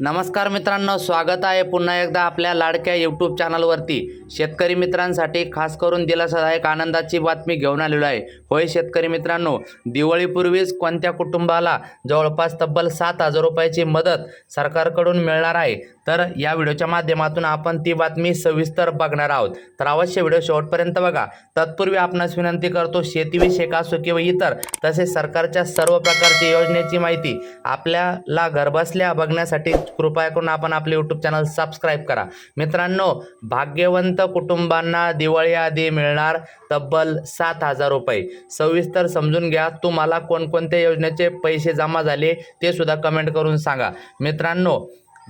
नमस्कार मित्रांनो स्वागत आहे पुन्हा एकदा आपल्या लाडक्या यूट्यूब चॅनलवरती शेतकरी मित्रांसाठी खास करून दिलासादायक आनंदाची बातमी घेऊन आलेलो आहे. होय शेतकरी मित्रांनो दिवाळीपूर्वीच कोणत्या कुटुंबाला जवळपास तब्बल सात हजार रुपयाची मदत सरकारकडून मिळणार आहे? तर या व्हिडिओच्या माध्यमातून आपण ती बातमी सविस्तर बघणार आहोत. तर अवश्य व्हिडिओ शेवटपर्यंत बघा. तत्पूर्वी आपणास विनंती करतो शेतीविषयक असो किंवा इतर तसेच सरकारच्या सर्व प्रकारची योजनेची माहिती आपल्याला घरबसल्या बघण्यासाठी कृपया करून आपण आपले यूट्यूब चॅनल सबस्क्राईब करा. मित्रांनो भाग्यवंत कुटुंबांना दिवाळी आधी मिळणार तब्बल सात हजार रुपये. सविस्तर समजून घ्या तुम्हाला कोणकोणत्या योजनेचे पैसे जमा झाले ते सुद्धा कमेंट करून सांगा. मित्रांनो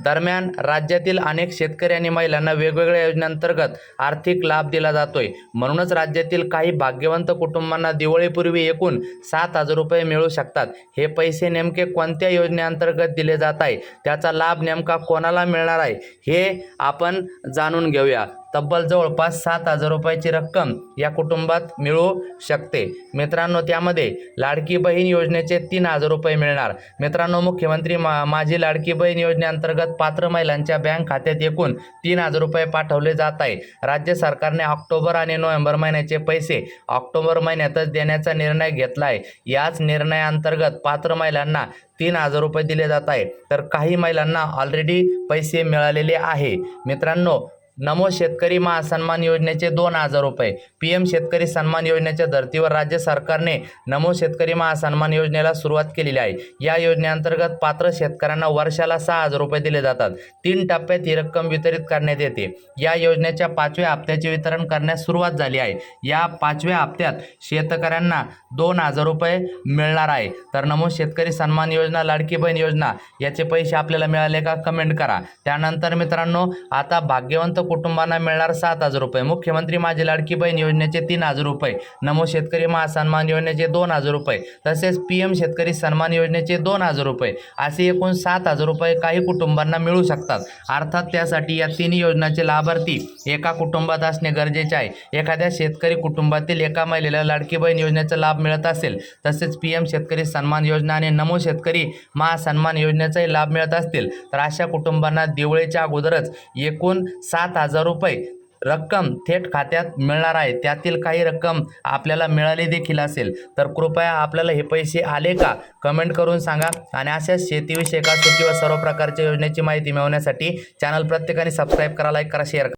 दरम्यान राज्यातील अनेक शेतकरी आणि महिलांना वेगवेगळ्या योजनेअंतर्गत आर्थिक लाभ दिला जातोय. म्हणूनच राज्यातील काही भाग्यवंत कुटुंबांना दिवाळीपूर्वी एकूण सात हजार रुपये मिळू शकतात. हे पैसे नेमके कोणत्या योजनेअंतर्गत दिले जात आहे त्याचा लाभ नेमका कोणाला मिळणार आहे? हे आपण जाणून घेऊया. तब्बल जवळपास सात हजार रुपयाची रक्कम या कुटुंबात मिळू शकते. मित्रांनो त्यामध्ये लाडकी बहीण योजनेचे तीन हजार रुपये मिळणार. मित्रांनो मुख्यमंत्री मा माझी लाडकी बहीण योजनेअंतर्गत पात्र महिलांच्या बँक खात्यात एकूण तीन हजार रुपये पाठवले जात आहे. राज्य सरकारने ऑक्टोबर आणि नोव्हेंबर महिन्याचे पैसे ऑक्टोबर महिन्यातच देण्याचा निर्णय घेतला आहे याच निर्णयाअंतर्गत पात्र महिलांना तीन हजार रुपये दिले जात आहे. तर काही महिलांना ऑलरेडी पैसे मिळालेले आहे. मित्रांनो नमो शेतकरी महासन्मान योजनेचे दोन हजार रुपये. पी एम शेतकरी सन्मान योजनेच्या धर्तीवर राज्य सरकारने नमो शेतकरी महासन्मान योजनेला सुरुवात केलेली आहे. या योजनेअंतर्गत पात्र शेतकऱ्यांना वर्षाला सहा हजार रुपये दिले जातात. तीन टप्प्यात ही रक्कम वितरित करण्यात येते. या योजनेच्या पाचव्या हप्त्याचे वितरण करण्यास सुरुवात झाली आहे. या पाचव्या हप्त्यात शेतकऱ्यांना दोन हजार रुपये मिळणार आहे. तर नमो शेतकरी सन्मान योजना लाडकी बहीण योजना याचे पैसे आपल्याला मिळाले का? कमेंट करा. त्यानंतर मित्रांनो आता भाग्यवंत कुटुंबांना मिळणार सात हजार रुपये. मुख्यमंत्री माझी लाडकी बहीण योजनेचे तीन हजार रुपये. नमो शेतकरी महासन्मान योजनेचे दोन हजार रुपये. तसेच पी एम शेतकरी सन्मान योजनेचे दोन हजार रुपये. असे एकूण सात हजार रुपये काही कुटुंबांना मिळू शकतात. अर्थात त्यासाठी या तिन्ही योजनाचे लाभार्थी एका कुटुंबात असणे गरजेचे आहे. एखाद्या शेतकरी कुटुंबातील एका महिलेला लाडकी बहीण योजनेचा लाभ मिळत असेल तसेच पी एम शेतकरी सन्मान योजना आणि नमो शेतकरी महासन्मान योजनेचाही लाभ मिळत असतील तर अशा कुटुंबांना दिवाळीच्या अगोदरच एकूण सात हजार रुपये रक्कम थेट खात्यात मिळणार आहे. त्यातील काही रक्कम आपल्याला मिळाली देखील असेल. तर कृपया आपल्याला हे पैसे आले का? कमेंट करून सांगा. आणि अशाच शेतीविषयक असो किंवा सर्व प्रकारच्या योजनेची माहिती मिळवण्यासाठी चॅनल प्रत्येकाने सबस्क्राईब करा लाईक करा शेअर करा.